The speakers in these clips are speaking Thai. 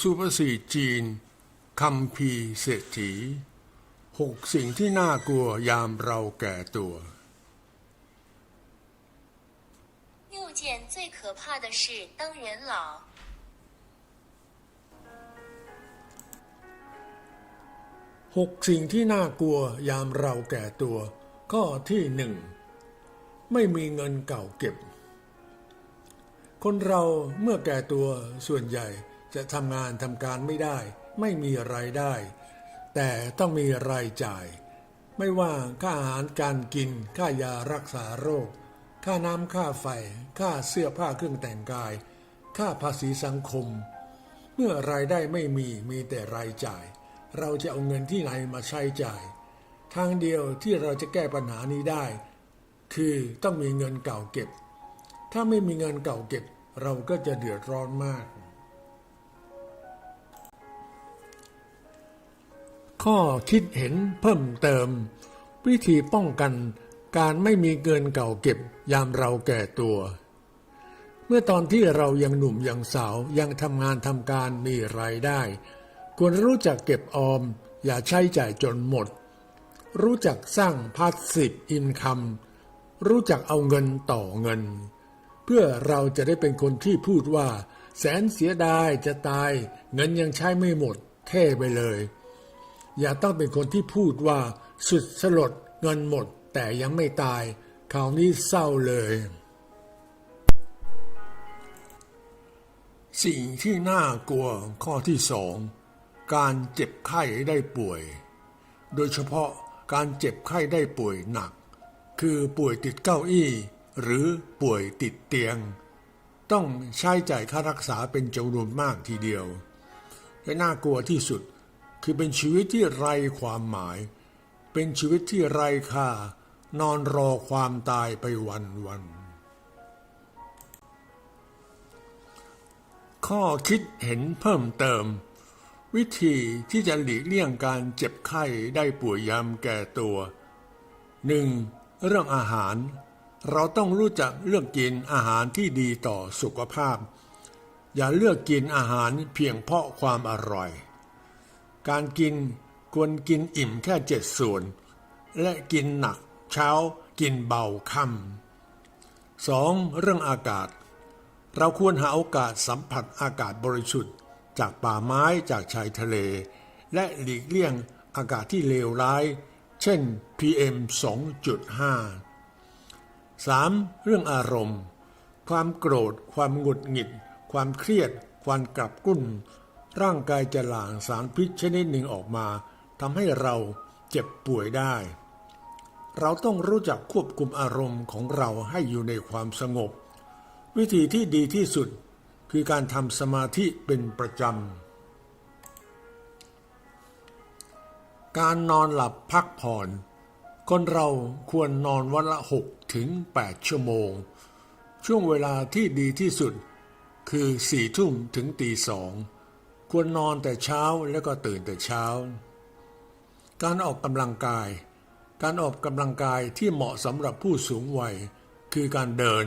สุภาษิตจีนคำพีร์เศรษฐีหกสิ่งที่น่ากลัวยามเราแก่ตัว 六件最可怕的事当人老。 หกสิ่งที่น่ากลัวยามเราแก่ตัว ข้อที่หนึ่ง ไม่มีเงินเก่าเก็บ คนเราเมื่อแก่ตัวส่วนใหญ่ จะทำงานทำการไม่ได้ ไม่มีรายได้ แต่ต้องมีรายจ่าย ไม่ว่าค่าอาหารการกิน ค่ายารักษาโรค ค่าน้ำค่าไฟ ค่าเสื้อผ้าเครื่องแต่งกาย ค่าภาษีสังคม เมื่อรายได้ไม่มีมีแต่รายจ่าย เราจะเอาเงินที่ไหนมาใช้จ่าย ทางเดียวที่เราจะแก้ปัญหานี้ได้ คือต้องมีเงินเก่าเก็บ ถ้าไม่มีเงินเก่าเก็บเราก็จะเดือดร้อนมาก ข้อคิดเห็นเพิ่มเติม วิธีป้องกันการไม่มีเงินเก่าเก็บยามเราแก่ตัว เมื่อตอนที่เรายังหนุ่มยังสาวยังทำงานทำการมีรายได้ ควรรู้จักเก็บออม อย่าใช้จ่ายจนหมด รู้จักสร้างพาสซีฟอินคัมรู้จักเอาเงินต่อเงิน เพื่อเราจะได้เป็นคนที่พูดว่า แสนเสียดายจะตาย เงินยังใช้ไม่หมด เท่ไปเลย อย่าต้องเป็นคนที่พูดว่าสุดสลดเงินหมดแต่ยังไม่ตายคราวนี้เศร้าเลย สิ่งที่น่ากลัวข้อที่สองการเจ็บไข้ได้ป่วย โดยเฉพาะการเจ็บไข้ได้ป่วยหนัก คือป่วยติดเก้าอี้ หรือป่วยติดเตียง ต้องใช้จ่ายค่ารักษาเป็นจำนวนมากทีเดียวและน่ากลัวที่สุด คือเป็นชีวิตที่ไร้ความหมาย เป็นชีวิตที่ไร้ค่า นอนรอความตายไปวันวัน ข้อคิดเห็นเพิ่มเติม วิธีที่จะหลีกเลี่ยงการเจ็บไข้ได้ป่วยยามแก่ตัว 1. เรื่องอาหาร เราต้องรู้จักเลือกกินอาหารที่ดีต่อสุขภาพ อย่าเลือกกินอาหารเพียงเพราะความอร่อย การกินควรกินอิ่มแค่เจ็ดส่วน และกินหนักเช้ากินเบาค่ำสองเรื่องอากาศ เราควรหาโอกาสสัมผัสอากาศบริสุทธิ์ จากป่าไม้จากชายทะเล และหลีกเลี่ยงอากาศที่เลวร้าย เช่น PM 2.5 3. เรื่องอารมณ์ ความโกรธ ความหงุดหงิด ความเครียด ความกลับกุ้น ร่างกายจะหลั่งสารพิษชนิดหนึ่งออกมาทำให้เราเจ็บป่วยได้ เราต้องรู้จักควบคุมอารมณ์ของเราให้อยู่ในความสงบ วิธีที่ดีที่สุดคือการทำสมาธิเป็นประจำ การนอนหลับพักผ่อน คนเราควรนอนวันละ 6 ถึง 8 ชั่วโมง ช่วงเวลาที่ดีที่สุดคือสี่ทุ่มถึงตีสอง ควรนอนแต่เช้าแล้วก็ตื่นแต่เช้า การออกกำลังกาย การออกกำลังกายที่เหมาะสำหรับผู้สูงวัย คือการเดิน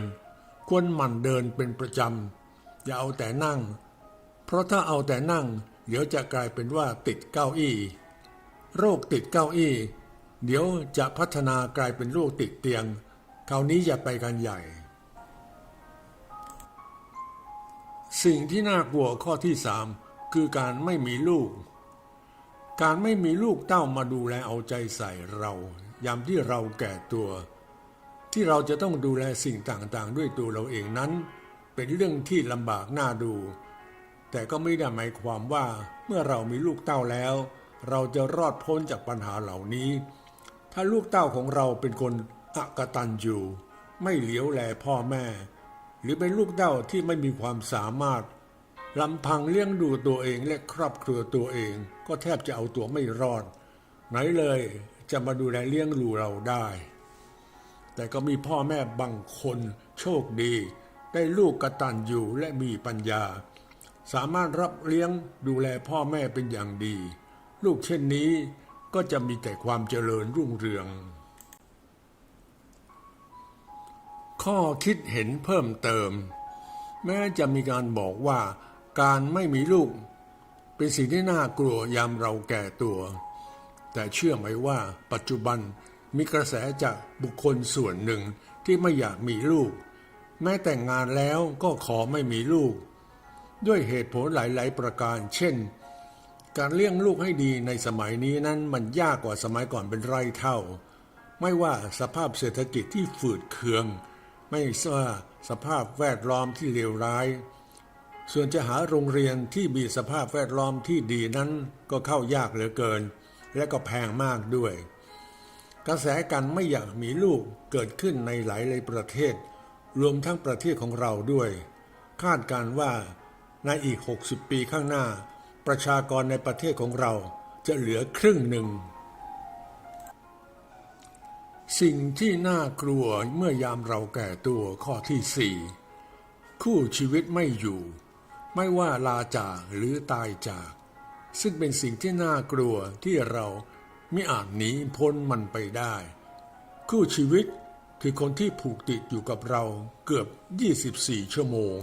ควรหมั่นเดินเป็นประจำ อย่าเอาแต่นั่ง เพราะถ้าเอาแต่นั่ง เดี๋ยวจะกลายเป็นว่าติดเก้าอี้ โรคติดเก้าอี้ เดี๋ยวจะพัฒนากลายเป็นโรคติดเตียง คราวนี้อย่าไปกันใหญ่ สิ่งที่น่ากลัวข้อที่สาม คือการไม่มีลูก การไม่มีลูกเต้ามาดูแลเอาใจใส่เรายามที่เราแก่ตัว ที่เราจะต้องดูแลสิ่งต่างๆ ด้วยตัวเราเองนั้น เป็นเรื่องที่ลำบากน่าดู แต่ก็ไม่ได้หมายความว่าเมื่อเรามีลูกเต้าแล้ว เราจะรอดพ้นจากปัญหาเหล่านี้ ถ้าลูกเต้าของเราเป็นคนอกตันอยู่ ไม่เหลียวแลพ่อแม่ หรือเป็นลูกเต้าที่ไม่มีความสามารถ ลำพังเลี้ยงดูตัวเองและครอบครัวตัวเอง ก็แทบจะเอาตัวไม่รอด ไหนเลยจะมาดูแลเลี้ยงดูเราได้ แต่ก็มีพ่อแม่บางคนโชคดี ได้ลูกกระตัญญูและมีปัญญา สามารถรับเลี้ยงดูแลพ่อแม่เป็นอย่างดี ลูกเช่นนี้ก็จะมีแต่ความเจริญรุ่งเรือง ข้อคิดเห็นเพิ่มเติม แม้จะมีการบอกว่า การไม่มีลูก เป็นสิ่งที่น่ากลัวยามเราแก่ตัว แต่เชื่อไหมว่าปัจจุบันมีกระแสจากบุคคลส่วนหนึ่งที่ไม่อยากมีลูก แม้แต่งงานแล้วก็ขอไม่มีลูก ด้วยเหตุผลหลาย ๆ ประการ เช่น การเลี้ยงลูกให้ดีในสมัยนี้นั้นมันยากกว่าสมัยก่อนเป็นไรเท่า ไม่ว่าสภาพเศรษฐกิจที่ฝืดเคือง ไม่ว่าสภาพแวดล้อมที่เลวร้าย ส่วนจะหาโรงเรียนที่มีสภาพแวดล้อมที่ดีนั้นก็เข้ายากเหลือเกิน และก็แพงมากด้วย กระแสการไม่อยากมีลูกเกิดขึ้นในหลายๆประเทศ รวมทั้งประเทศของเราด้วย คาดการว่าในอีก 60 ปีข้างหน้า ประชากรในประเทศของเราจะเหลือครึ่งหนึ่ง สิ่งที่น่ากลัวเมื่อยามเราแก่ตัวข้อที่สี่คู่ชีวิตไม่อยู่ ไม่ว่าลาจากหรือตายจาก ซึ่งเป็นสิ่งที่น่ากลัวที่เราไม่อาจหนีพ้นมันไปได้ คู่ชีวิตคือคนที่ผูกติดอยู่กับเราเกือบ 24 ชั่วโมง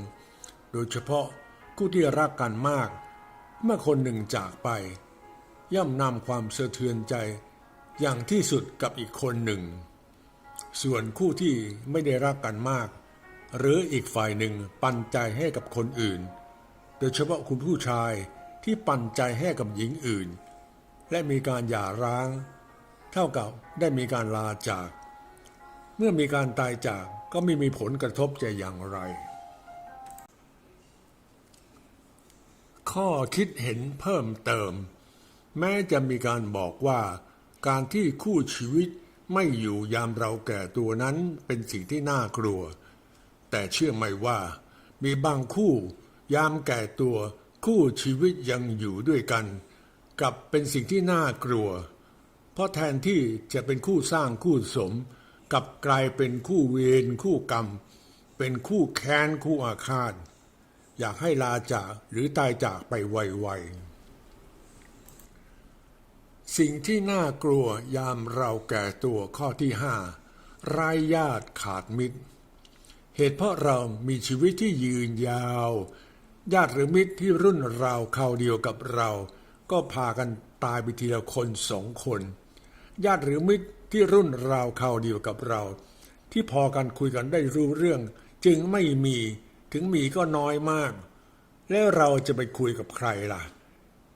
โดยเฉพาะคู่ที่รักกันมาก เมื่อคนหนึ่งจากไป ย่อมนำความสะเทือนใจ อย่างที่สุดกับอีกคนหนึ่ง ส่วนคู่ที่ไม่ได้รักกันมาก หรืออีกฝ่ายหนึ่งปันใจให้กับคนอื่น โดยเฉพาะคุณผู้ชายที่ปันใจให้กับหญิงอื่น และมีการหย่าร้าง เท่ากับได้มีการลาจาก เมื่อมีการตายจากก็ไม่มีผลกระทบจะอย่างไร ข้อคิดเห็นเพิ่มเติม แม้จะมีการบอกว่าการที่คู่ชีวิตไม่อยู่ยามเราแก่ตัวนั้นเป็นสิ่งที่น่ากลัว แต่เชื่อไหมว่ามีบางคู่ ยามแก่ตัวคู่ชีวิตยังอยู่ด้วยกัน กลับเป็นสิ่งที่น่ากลัว เพราะแทนที่จะเป็นคู่สร้างคู่สม กลับกลายเป็นคู่เวรคู่กรรม เป็นคู่แค้นคู่อาฆาตอยากให้ลาจากหรือตายจากไปไวๆสิ่งที่น่ากลัวยามเราแก่ตัวข้อที่ห้ารายญาติขาดมิตร เหตุเพราะเรามีชีวิตที่ยืนยาว ญาติหรือมิตรที่รุ่นราวคราเดียวกับเรา ก็พากันตายไปทีละคนสองคน ญาติหรือมิตรที่รุ่นราวคราเดียวกับเรา ที่พอกันคุยกันได้รู้เรื่อง จึงไม่มีถึงมีก็น้อยมาก แล้วเราจะไปคุยกับใครล่ะ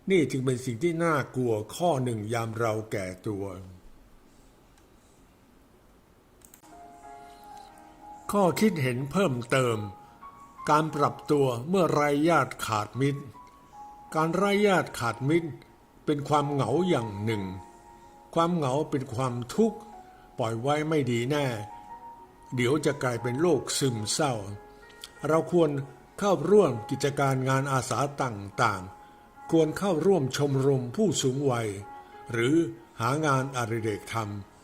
นี่จึงเป็นสิ่งที่น่ากลัวข้อหนึ่งยามเราแก่ตัว ข้อคิดเห็นเพิ่มเติม การปรับตัวเมื่อไร้ญาติขาดมิตร การไร้ญาติขาดมิตร เป็นความเหงาอย่างหนึ่ง ความเหงาเป็นความทุกข์ ปล่อยไว้ไม่ดีแน่ เดี๋ยวจะกลายเป็นโรคซึมเศร้า เราควรเข้าร่วมกิจการงานอาสาต่างๆ ควรเข้าร่วมชมรมผู้สูงวัย หรือหางานอดิเรกท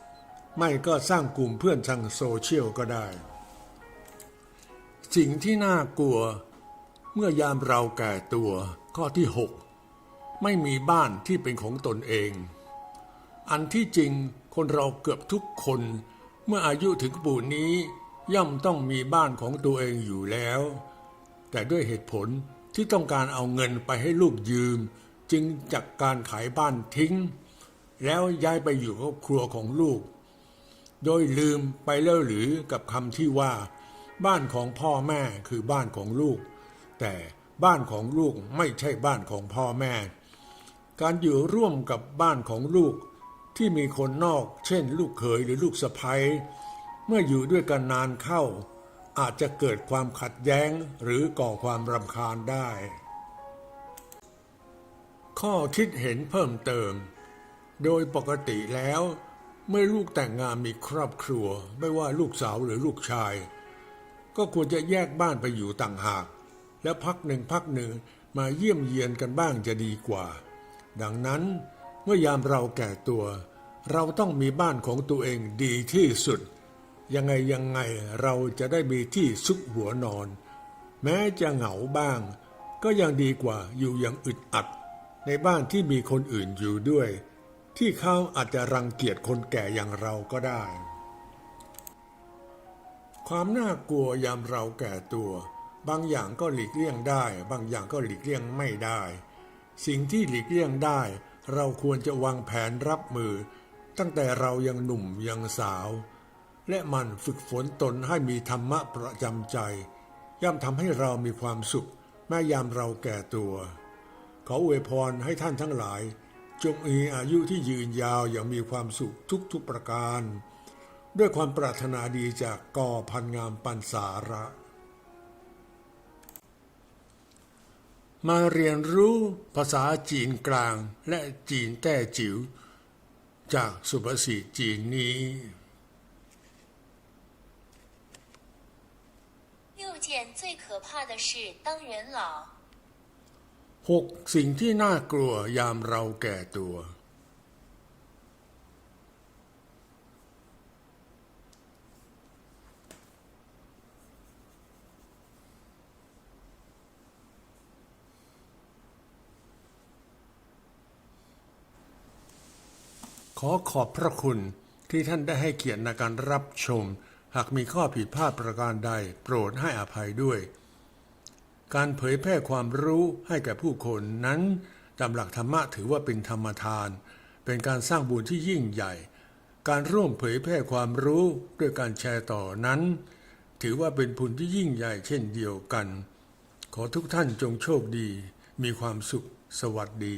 ำไม่ก็สร้างกลุ่มเพื่อนทางโซเชียลก็ได้ สิ่งที่น่ากลัว เมื่อยามเราแก่ตัวข้อที่ 6 ไม่มีบ้านที่เป็นของตนเอง อันที่จริงคนเราเกือบทุกคน เมื่ออายุถึงปูนนี้ ย่อมต้องมีบ้านของตัวเองอยู่แล้ว แต่ด้วยเหตุผลที่ต้องการเอาเงินไปให้ลูกยืม จึงจักการขายบ้านทิ้ง แล้วย้ายไปอยู่ครอบครัวของลูก โดยลืมไปแล้วหรือกับคำที่ว่า บ้านของพ่อแม่คือบ้านของลูก แต่บ้านของลูกไม่ใช่บ้านของพ่อแม่ การอยู่ร่วมกับบ้านของลูกที่มีคนนอก เช่น ลูกเขยหรือลูกสะใภ้เมื่ออยู่ด้วยกันนานเข้า อาจจะเกิดความขัดแย้งหรือก่อความรำคาญได้ ข้อคิดเห็นเพิ่มเติม โดยปกติแล้ว เมื่อลูกแต่งงานมีครอบครัว ไม่ว่าลูกสาวหรือลูกชาย ก็ควรจะแยกบ้านไปอยู่ต่างหาก และพักหนึ่งพักหนึ่งมาเยี่ยมเยียนกันบ้างจะดีกว่า ดังนั้นเมื่อยามเราแก่ตัว เราต้องมีบ้านของตัวเองดีที่สุด ยังไงยังไงเราจะได้มีที่ซุกหัวนอน แม้จะเหงาบ้าง ก็ยังดีกว่าอยู่อย่างอึดอัด ในบ้านที่มีคนอื่นอยู่ด้วย ที่เขาอาจจะรังเกียจคนแก่อย่างเราก็ได้ ความน่ากลัวยามเราแก่ตัว บางอย่างก็หลีกเลี่ยงได้ บางอย่างก็หลีกเลี่ยงไม่ได้ สิ่งที่หลีกเลี่ยงได้ เราควรจะวางแผนรับมือ ตั้งแต่เรายังหนุ่มยังสาว และมันฝึกฝนตนให้มีธรรมะประจำใจ ย่อมทำให้เรามีความสุข แม้ยามเราแก่ตัว ขออวยพรให้ท่านทั้งหลาย จงมีอายุที่ยืนยาวอย่างมีความสุขทุกๆประการ ด้วยความปรารถนาดีจากกอพันงามปันสาระ มาเรียนรู้ภาษาจีนกลางและจีนแต้จิ๋วจากสุภาษิตจีนนี้ 六件最可怕的是当人老。 หกสิ่งที่น่ากลัวยามเราแก่ตัว ขอขอบพระคุณที่ท่านได้ให้เกียรติในการรับชม หากมีข้อผิดพลาดประการใด โปรดให้อภัยด้วย การเผยแพร่ความรู้ให้แก่ผู้คนนั้นตามหลักธรรมะถือว่าเป็นธรรมทาน เป็นการสร้างบุญที่ยิ่งใหญ่ การร่วมเผยแพร่ความรู้ด้วยการแชร์ต่อนั้น ถือว่าเป็นบุญที่ยิ่งใหญ่เช่นเดียวกัน ขอทุกท่านจงโชคดี มีความสุข สวัสดี